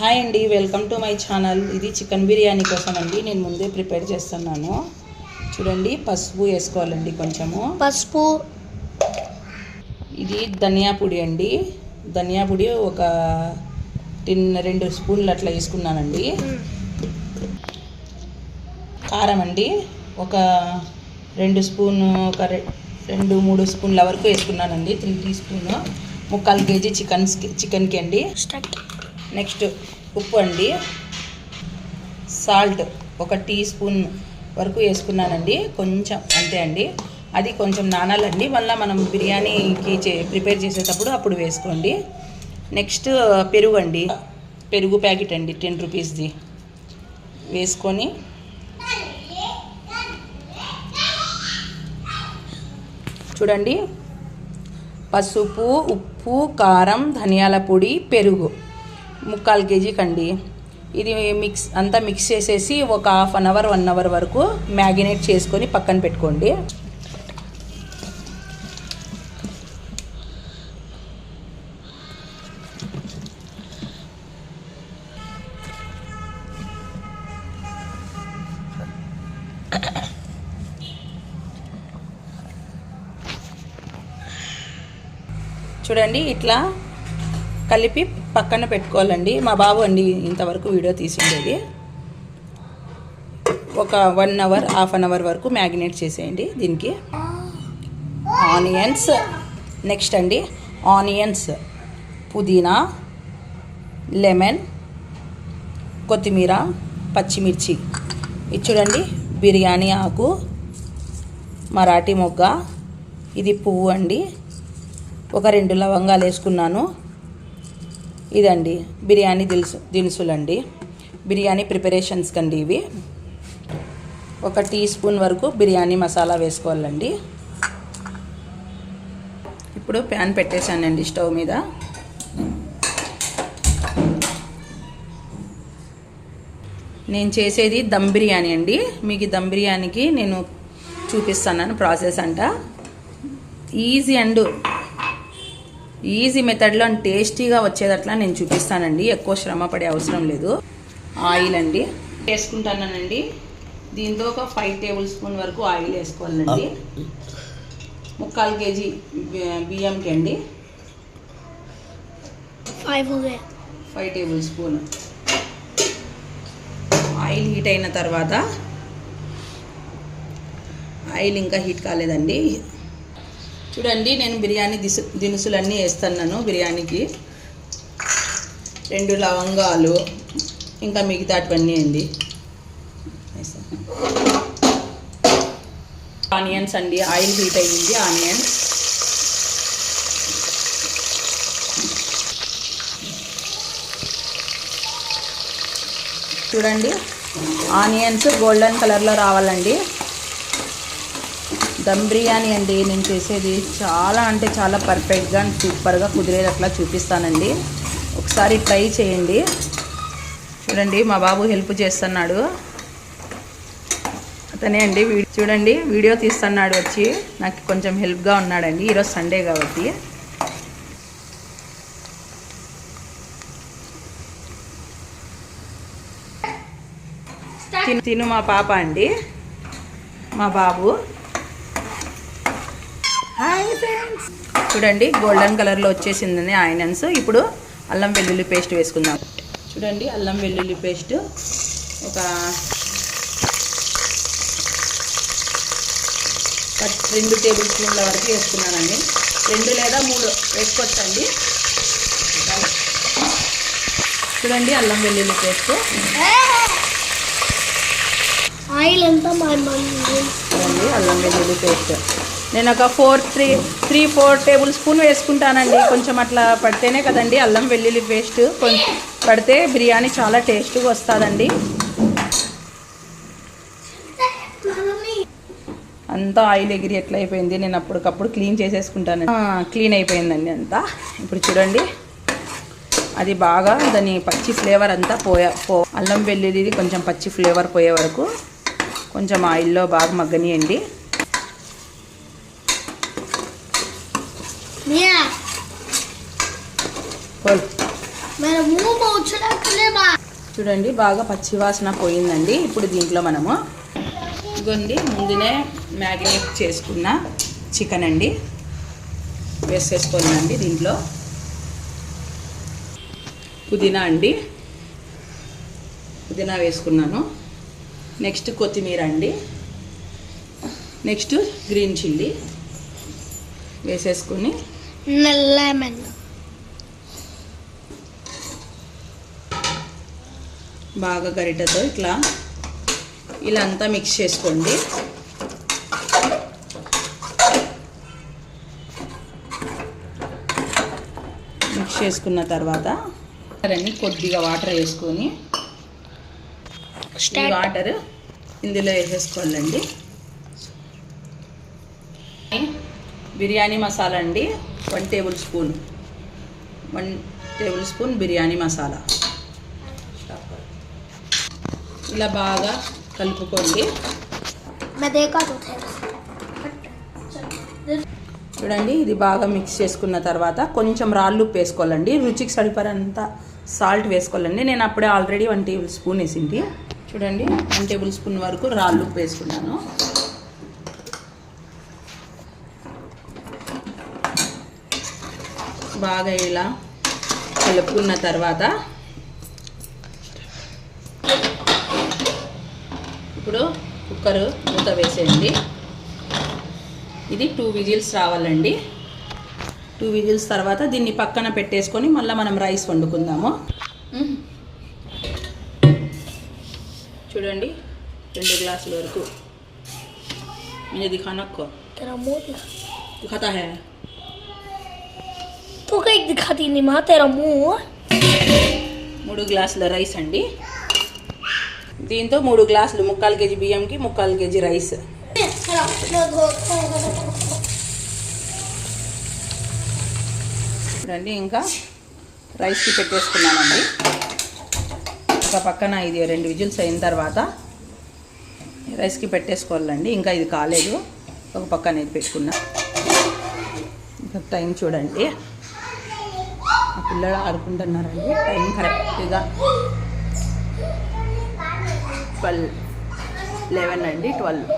Hi అండి welcome to my channel ఇది chicken biryani కోసం అండి నేను ముందే ప్రిపేర్ చేస్తున్నాను. చూడండి పసుపు వేసుకోవాలండి కొంచెము. పసుపు. ఇది ధనియా పొడి అండి. ధనియా పొడి ఒక టిన్ రెండు స్పూన్లు అట్లా వేసుకున్నానండి. కారం అండి. ఒక రెండు స్పూన్ ఒక రె- రెండు మూడు స్పూన్ల వరకు వేసుకున్నానండి. Three teaspoon. ముక్కాలు కేజీ చికెన్ చికెన్కి అండి. స్టార్ట్ నెక్స్ట్ ఉప్పు అండి. సాల్ట్ ఒక టీ స్పూన్ వరకు వేసుకున్నానండి. కొంచెం అంతే అండి. అది కొంచెం నానాలండి. మళ్ళీ మనం బిర్యానీకి చే ప్రిపేర్ చేసేటప్పుడు అప్పుడు వేసుకోండి. నెక్స్ట్ పెరుగు అండి. పెరుగు ప్యాకెట్ అండి టెన్ రూపీస్ది. వేసుకొని చూడండి. పసుపు ఉప్పు కారం ధనియాల పొడి పెరుగు. ముక్కాలు కేజీ కండి. ఇది మిక్స్ అంతా మిక్స్ చేసేసి ఒక half an hour one hour వరకు మ్యాగినేట్ చేసుకొని పక్కన పెట్టుకోండి. చూడండి ఇట్లా కలిపి పక్కన పెట్టుకోవాలండి. మా బాబు అండి ఇంతవరకు వీడియో తీసిండేది. ఒక one hour half an hour వరకు మ్యాగినేట్ చేసేయండి దీనికి. ఆనియన్స్ నెక్స్ట్ అండి. ఆనియన్స్ పుదీనా లెమన్ కొత్తిమీర పచ్చిమిర్చి. ఇది చూడండి బిర్యానీ ఆకు మరాఠీ మొగ్గ ఇది పువ్వు అండి. ఒక రెండు లవంగాలు వేసుకున్నాను. ఇదండి బిర్యానీ దినుసు దినుసులండి బిర్యానీ ప్రిపరేషన్స్ కండి ఇవి. ఒక టీ స్పూన్ వరకు బిర్యానీ మసాలా వేసుకోవాలండి. ఇప్పుడు ప్యాన్ పెట్టేశానండి స్టవ్ మీద. నేను చేసేది దమ్ బిర్యానీ అండి. మీకు దమ్ బిర్యానీకి నేను చూపిస్తాను ప్రాసెస్ అంట. ఈజీ అండ్ ఈజీ మెథడ్లో టేస్టీగా వచ్చేదట్లా నేను చూపిస్తానండి. ఎక్కువ శ్రమ పడే అవసరం లేదు. ఆయిల్ అండి. వేసుకుంటానండి. దీంతో ఒక ఫైవ్ టేబుల్ స్పూన్ వరకు ఆయిల్ వేసుకోవాలండి. ముక్కాలు కేజీ బియ్యంకి అండి five table spoon oil heat అయిన తర్వాత ఆయిల్ ఇంకా హీట్ కాలేదండి. చూడండి నేను బిర్యానీ దిసు దినుసులన్నీ వేస్తున్నాను బిర్యానీకి. రెండు లవంగాలు ఇంకా మిగతాటివన్నీ అండి. ఆనియన్స్ అండి ఆయిల్ హీట్ అయ్యింది ఆనియన్స్ చూడండి ఆనియన్స్ గోల్డెన్ కలర్లో రావాలండి. దమ్ బిర్యానీ అండి. నేను చేసేది చాలా అంటే చాలా పర్ఫెక్ట్గా అండ్ సూపర్గా కుదిరేటట్లా చూపిస్తానండి. ఒకసారి ట్రై చేయండి. చూడండి మా బాబు హెల్ప్ చేస్తున్నాడు. అతనే అండి చూడండి వీడియో తీస్తున్నాడు వచ్చి. నాకు కొంచెం హెల్ప్గా ఉన్నాడండి. ఈరోజు సండే కాబట్టి. తిను తిను మా పాప అండి. మా బాబు హాయ్ ఫ్రెండ్స్ చూడండి గోల్డెన్ కలర్లో వచ్చేసిందని ఆనియన్స్. ఇప్పుడు అల్లం వెల్లుల్లి పేస్ట్ వేసుకుందాం. చూడండి అల్లం వెల్లుల్లి పేస్ట్. ఒక రెండు టేబుల్ స్పూన్ల వరకు వేసుకున్నానండి. రెండు లేదా మూడు వేసుకోవచ్చండి. చూడండి అల్లం వెల్లుల్లి పేస్ట్. ఆయిల్ ఎంత అల్లం వెల్లుల్లి పేస్ట్. నేను ఒక four three three four tablespoon వేసుకుంటానండి. కొంచెం అట్లా పడితేనే కదండి అల్లం వెల్లుల్లి పేస్ట్ కొంచెం పడితే బిర్యానీ చాలా టేస్ట్గా వస్తుందండి. అంతా ఆయిల్ ఎగిరి ఎట్లా అయిపోయింది నేను అప్పటికప్పుడు క్లీన్ చేసేసుకుంటాను. క్లీన్ అయిపోయిందండి అంతా. ఇప్పుడు చూడండి అది బాగా దాని పచ్చి ఫ్లేవర్ అంతా పోయా పో అల్లం వెల్లుల్లిది కొంచెం పచ్చి ఫ్లేవర్ పోయే వరకు కొంచెం ఆయిల్లో బాగా మగ్గనియండి. చూడండి బాగా పచ్చివాసన పోయిందండి. ఇప్పుడు దీంట్లో మనము ఇదిగోండి ముందునే మ్యాగ్నేట్ చేసుకున్న చికెన్ అండి. వేసేసుకోండి దీంట్లో. పుదీనా అండి. పుదీనా వేసుకున్నాను. నెక్స్ట్ కొత్తిమీర అండి. నెక్స్ట్ గ్రీన్ చిల్లీ వేసేసుకొని lemon. బాగా గరిటతో ఇట్లా ఇలా అంతా మిక్స్ చేసుకోండి. మిక్స్ చేసుకున్న తర్వాత అన్ని కొద్దిగా వాటర్ వేసుకొని వాటర్ ఇందులో వేసేసుకోవాలండి. బిర్యానీ మసాలా అండి. One tablespoon one tablespoon biryani masala ఇలా బాగా కలుపుకోండి. చూడండి ఇది బాగా మిక్స్ చేసుకున్న తర్వాత కొంచెం రాళ్ళు వేసుకోవాలండి. రుచికి సరిపడంత సాల్ట్ వేసుకోవాలండి. నేను అప్పుడే ఆల్రెడీ వన్ టేబుల్ స్పూన్ వేసింది. చూడండి వన్ టేబుల్ స్పూన్ వరకు రాళ్ళు వేసుకున్నాను. బాగా ఇలా కలుపుకున్న తర్వాత ఇప్పుడు కుక్కర్ మూత వేసేయండి. ఇది టూ విజిల్స్ రావాలండి. టూ విజిల్స్ తర్వాత దీన్ని పక్కన పెట్టేసుకొని మళ్ళీ మనం రైస్ వండుకుందాము. చూడండి రెండు గ్లాసుల వరకు. ఇది కనక్కో? तू कहीं दिखाती नहीं माँ तेरा मुंह మూడు గ్లాసుల రైస్ అండి దీంతో మూడు గ్లాసులు ముక్కాలు కేజీ బియ్యంకి ముక్కాలు కేజీ రైస్ చూడండి ఇంకా రైస్కి పెట్టేసుకున్నానండి ఒక పక్కన ఇది రెండు విజిల్స్ అయిన తర్వాత రైస్కి పెట్టేసుకోవాలండి ఇంకా ఇది కాలేదు ఒక పక్కన ఇది పెట్టుకున్నా ఇంకా టైం చూడండి మా పిల్లలు ఆడుకుంటున్నారండి. టైం కరెక్ట్గా ట్వెల్వ్ లెవెన్ అండి ట్వెల్వ్.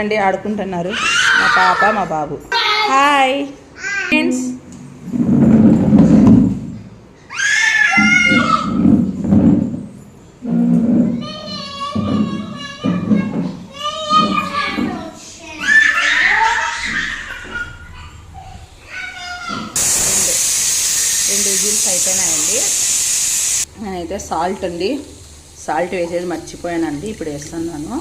అండి ఆడుకుంటున్నారు. మా పాప మా బాబు. హాయ్. ఫ్రెండ్స్ రెండు విజిల్స్ అయిపోయినాయండి నేనైతే సాల్ట్ అండి. సాల్ట్ వేసేది మర్చిపోయానండి. ఇప్పుడు వేస్తున్నాను.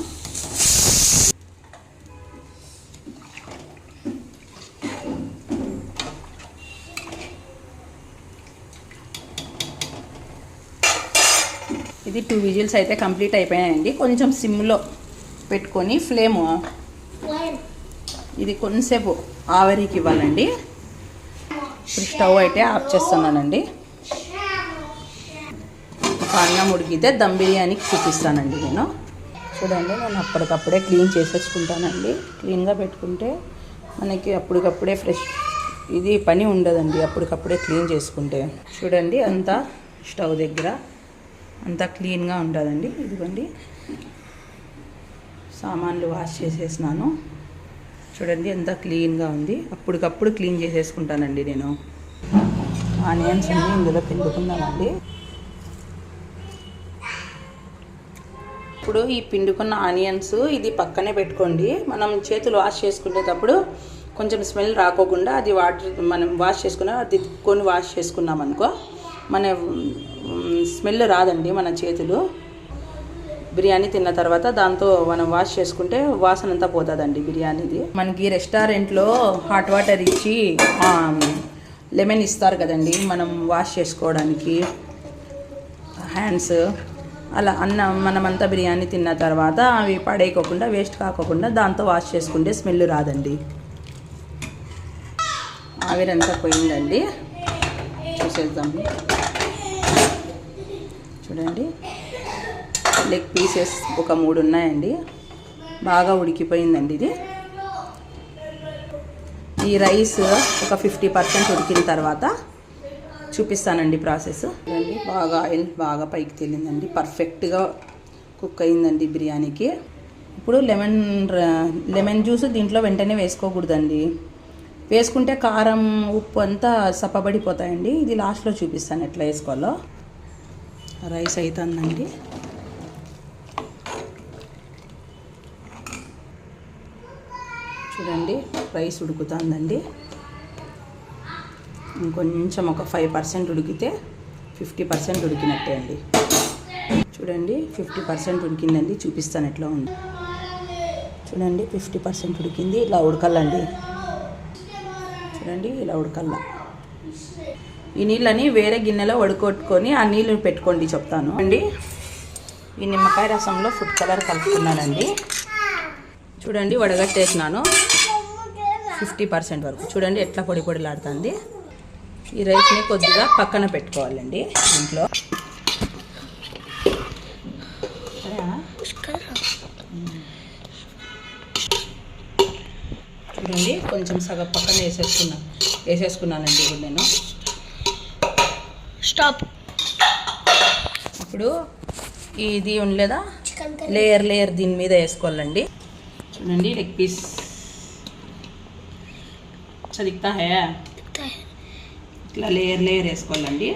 ఇది టూ విజిల్స్ అయితే కంప్లీట్ అయిపోయాయండి. కొంచెం సిమ్లో పెట్టుకొని ఫ్లేమ్. ఇది కొంతసేపు ఆవరికి ఇవ్వాలండి. ఇప్పుడు స్టవ్ అయితే ఆఫ్ చేస్తున్నానండి. అన్నం ఉడికితే దమ్ బిర్యానీకి చూపిస్తానండి నేను. చూడండి నేను అప్పటికప్పుడే క్లీన్ చేసేసుకుంటానండి. క్లీన్గా పెట్టుకుంటే మనకి అప్పటికప్పుడే ఫ్రెష్ ఇది పని ఉండదండి అప్పటికప్పుడే క్లీన్ చేసుకుంటే. చూడండి అంతా స్టవ్ దగ్గర అంతా క్లీన్గా ఉంటుందండి. ఇదిగోండి సామాన్లు వాష్ చేసేసినాను. చూడండి ఎంత క్లీన్గా ఉంది. అప్పటికప్పుడు క్లీన్ చేసేసుకుంటానండి నేను. ఆనియన్స్ అన్ని ఇందులో పిండుకుందామండి. ఇప్పుడు ఈ పిండుకున్న ఆనియన్స్ ఇది పక్కనే పెట్టుకోండి. మనం చేతులు వాష్ చేసుకునేటప్పుడు కొంచెం స్మెల్ రాకోకుండా అది వాటర్ మనం వాష్ చేసుకున్న అది తిప్పుకొని వాష్ చేసుకున్నాం అనుకో మన స్మెల్ రాదండి మన చేతులు. బిర్యానీ తిన్న తర్వాత దాంతో మనం వాష్ చేసుకుంటే వాసన అంతా పోతుందండి బిర్యానీది. మనకి రెస్టారెంట్లో హాట్ వాటర్ ఇచ్చి లెమన్ ఇస్తారు కదండి మనం వాష్ చేసుకోవడానికి. హ్యాండ్స్ అలా అన్న మనమంతా బిర్యానీ తిన్న తర్వాత అవి పడేయకోకుండా వేస్ట్ కాకోకుండా దాంతో వాష్ చేసుకుంటే స్మెల్ రాదండి. ఆవిరంతా పోయిందండి. చూసేద్దాము చూడండి. లెగ్ పీసెస్ ఒక మూడు ఉన్నాయండి. బాగా ఉడికిపోయిందండి ఇది. ఈ రైస్ ఒక ఫిఫ్టీ పర్సెంట్ ఉడికిన తర్వాత చూపిస్తానండి ప్రాసెస్. అండి బాగా ఆయిల్ బాగా పైకి తేలిందండి. పర్ఫెక్ట్గా కుక్ అయిందండి బిర్యానీకి. ఇప్పుడు లెమన్ లెమన్ జ్యూస్ దీంట్లో వెంటనే వేసుకోకూడదండి. వేసుకుంటే కారం ఉప్పు అంతా సప్పబడిపోతాయండి. ఇది లాస్ట్లో చూపిస్తాను ఎట్లా వేసుకోవాలో. రైస్ అవుతుందండి చూడండి రైస్ ఉడుకుతుందండి. ఇంకొంచెం ఒక ఫైవ్ పర్సెంట్ ఉడికితే ఫిఫ్టీ పర్సెంట్ ఉడికినట్టే అండి. చూడండి ఫిఫ్టీ పర్సెంట్ ఉడికిందండి చూపిస్తాను ఎట్లా ఉంది. చూడండి ఫిఫ్టీ పర్సెంట్ ఉడికింది ఇలా ఉడకాలండి. చూడండి ఇలా ఉడకల్లా. ఈ నీళ్ళని వేరే గిన్నెలో వడుకొట్టుకొని ఆ నీళ్ళు పెట్టుకోండి చెప్తాను. అండి ఈ నిమ్మకాయ రసంలో ఫుడ్ కలర్ కలుపుకున్నానండి చూడండి వడగట్టేసినాను. ఫిఫ్టీ పర్సెంట్ వరకు. చూడండి ఎట్లా పొడి పొడిలాడుతుంది. ఈ రైస్ని కొద్దిగా పక్కన పెట్టుకోవాలండి ఇంట్లో? చూడండి కొంచెం సగం పక్కన వేసేసుకున్నా వేసేసుకున్నానండి ఇప్పుడు నేను. స్టాప్ ఇప్పుడు ఇది ఉండలేదా? లేయర్ లేయర్ దీని మీద వేసుకోవాలండి. చూడండి లెగ్ పీస్ చదిక్తా హే. ఇట్లా లేయర్ లేయర్ వేసుకోవాలండి.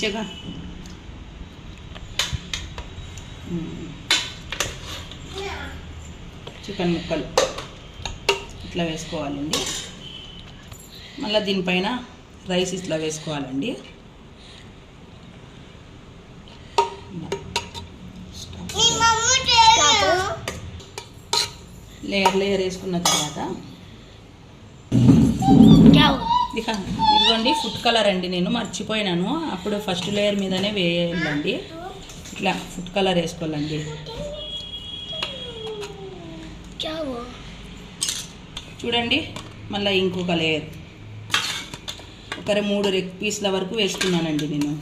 జరా చికెన్ ముక్కలు ఇట్లా వేసుకోవాలండి. మళ్ళీ దీనిపైన రైస్ ఇట్లా వేసుకోవాలండి. లేయర్ లేయర్ వేసుకున్న తర్వాత ఇదిగోండి ఫుడ్ కలర్ అండి నేను మర్చిపోయినాను. అప్పుడు ఫస్ట్ లేయర్ మీదనే వేయాలండి ఇట్లా ఫుడ్ కలర్ వేసుకోవాలండి. చూడండి మళ్ళీ ఇంకొక లేయర్ ఒక మూడు రెక్ పీస్ల వరకు వేసుకున్నానండి నేను.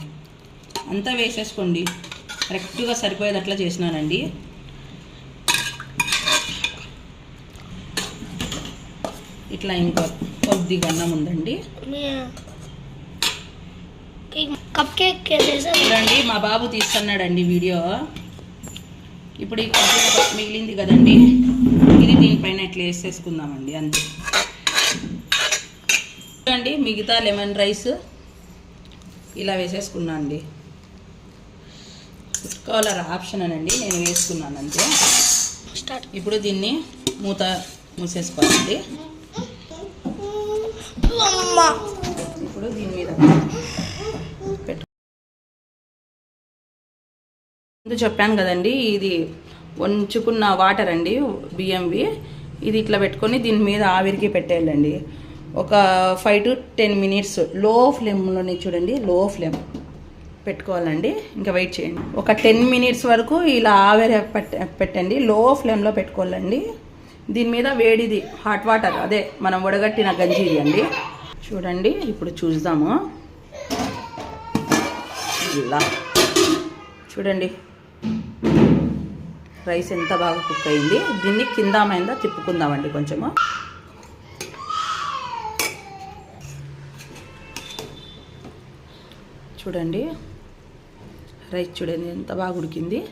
అంతా వేసేసుకోండి. కరెక్ట్గా సరిపోయేది అట్లా చేసినానండి. ఇట్లా ఇంకా కొద్దిగా అన్నం ఉందండి. కప్ కేక్ చూడండి మా బాబు తీస్తున్నాడండి వీడియో. ఇప్పుడు ఈ కొద్దిగా మిగిలింది కదండి. ఇది దీనిపైన ఇట్లా వేసేసుకుందామండి అంతే. చూడండి మిగతా లెమన్ రైస్ ఇలా వేసేసుకున్నా అండి కలర్ ఆప్షన్ అనండి నేను వేసుకున్నాను అంతే ఇప్పుడు దీన్ని మూత మూసేసుకోవాలండి. ఇప్పుడు దీని మీద. పెట్టు. ముందు చెప్పాను కదండి ఇది వంచుకున్న వాటర్ అండి బియ్యంవి. ఇది ఇట్లా పెట్టుకొని దీని మీద ఆవిరికి పెట్టేయాలండి. ఒక ఫైవ్ టు టెన్ మినిట్స్లో ఫ్లేమ్లోనే చూడండి లో ఫ్లేమ్ పెట్టుకోవాలండి ఇంకా వెయిట్ చేయండి. ఒక టెన్ మినిట్స్ వరకు ఇలా ఆవిరి పెట్ట పెట్టండి లో ఫ్లేమ్లో పెట్టుకోవాలండి. దీని మీద వేడిది హాట్ వాటర్ అదే మనం వడగట్టిన గంజి అండి. చూడండి ఇప్పుడు చూద్దాము. ఇలా. చూడండి. రైస్ ఎంత బాగా కుక్ అయింది. దీన్ని కింద తిప్పుకుందామండి కొంచెము. చూడండి. రైస్ చూడండి ఎంత బాగా ఉడికింది.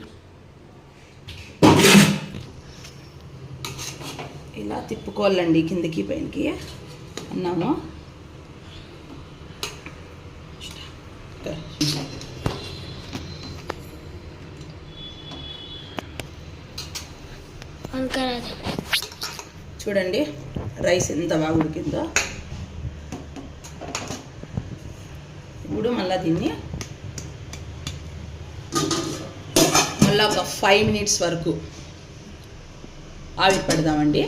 ఇలా తిప్పుకోవాలండి కిందకి పైనకి. అన్నాము. చూడండి రైస్ ఎంత బాగా ఉడికిందో. ఇప్పుడు మళ్ళీ దీన్ని మళ్ళీ ఒక ఫైవ్ మినిట్స్ వరకు ఆవిరి పెడదామండి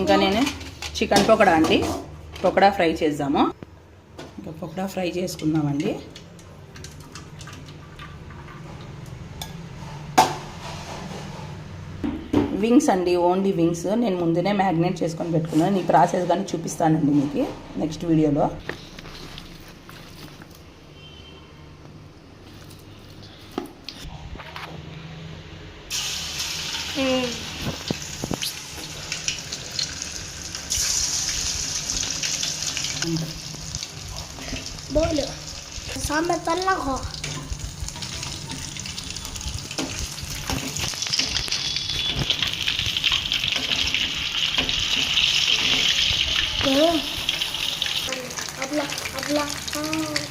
ఇంకా నేను చికెన్ పకోడా అండి. పకోడా ఫ్రై చేద్దాము. ఇంకా పకోడా ఫ్రై చేసుకుందామండి. వింగ్స్ అండి ఓన్లీ వింగ్స్. నేను ముందునే మ్యాగ్నేట్ చేసుకొని పెట్టుకున్నాను. నీ ప్రాసెస్ కానీ చూపిస్తానండి మీకు నెక్స్ట్ వీడియోలో. సాంబార్ తల్లకో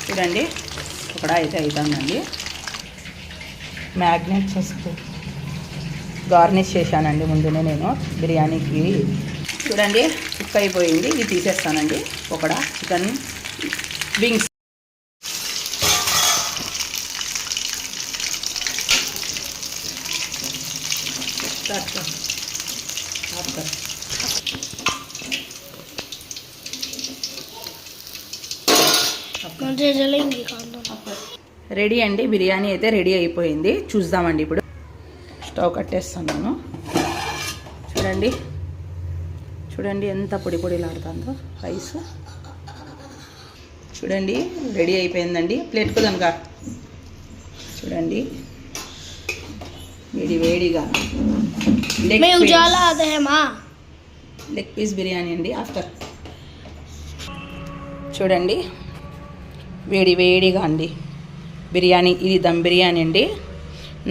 చూడండి ఇక్కడ అయితే అవుతుందండి మ్యాగ్నెట్ వస్తుంది గార్నిష్ చేశానండి ముందునే నేను. బిర్యానీకి చూడండి కుక్ అయిపోయింది ఇది తీసేస్తానండి. ఒకడ చికెన్ వింగ్స్. రెడీ అండి. బిర్యానీ అయితే రెడీ అయిపోయింది. చూద్దామండి ఇప్పుడు. స్టవ్ కట్టేస్తున్నాను. చూడండి. చూడండి ఎంత పొడి పొడిలాడుతుందో రైస్. చూడండి రెడీ అయిపోయిందండి. ప్లేట్కు కనుక చూడండి. వేడి వేడిగా. లెగ్ పీస్ బిర్యానీ అండి ఆఫ్టర్ చూడండి. వేడి వేడిగా అండి. బిర్యానీ ఇది దమ్ బిర్యానీ అండి.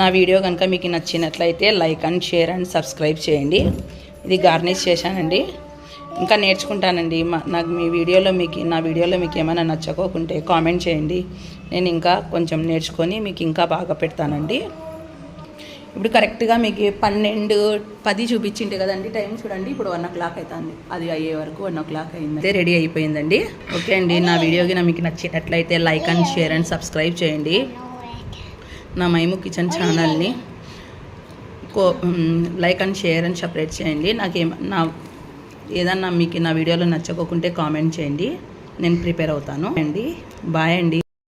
నా వీడియో కనుక మీకు నచ్చినట్లయితే like and share and subscribe చేయండి. ఇది గార్నిష్ చేశానండి. ఇంకా నేర్చుకుంటానండి. మా నాకు మీ వీడియోలో మీకు నా వీడియోలో మీకు ఏమైనా నచ్చకోకుంటే కామెంట్ చేయండి. నేను ఇంకా కొంచెం నేర్చుకొని మీకు ఇంకా బాగా పెడతానండి. ఇప్పుడు కరెక్ట్గా మీకు పన్నెండు పది చూపించింటే కదండి టైం చూడండి. ఇప్పుడు వన్ ఓ క్లాక్ అవుతుంది అది అయ్యే వరకు వన్ ఓ క్లాక్ అయింది. అదే రెడీ అయిపోయిందండి. ఓకే అండి. నా వీడియోకి నా మీకు నచ్చినట్లయితే like and share and subscribe చేయండి. నా మైము కిచెన్ ఛానల్ని కో like and share and separate చేయండి. నాకేం నా ఏదన్నా మీకు నా వీడియోలో నచ్చకోకుంటే కామెంట్ చేయండి. నేను ప్రిపేర్ అవుతాను. అండి. బాయ్ అండి.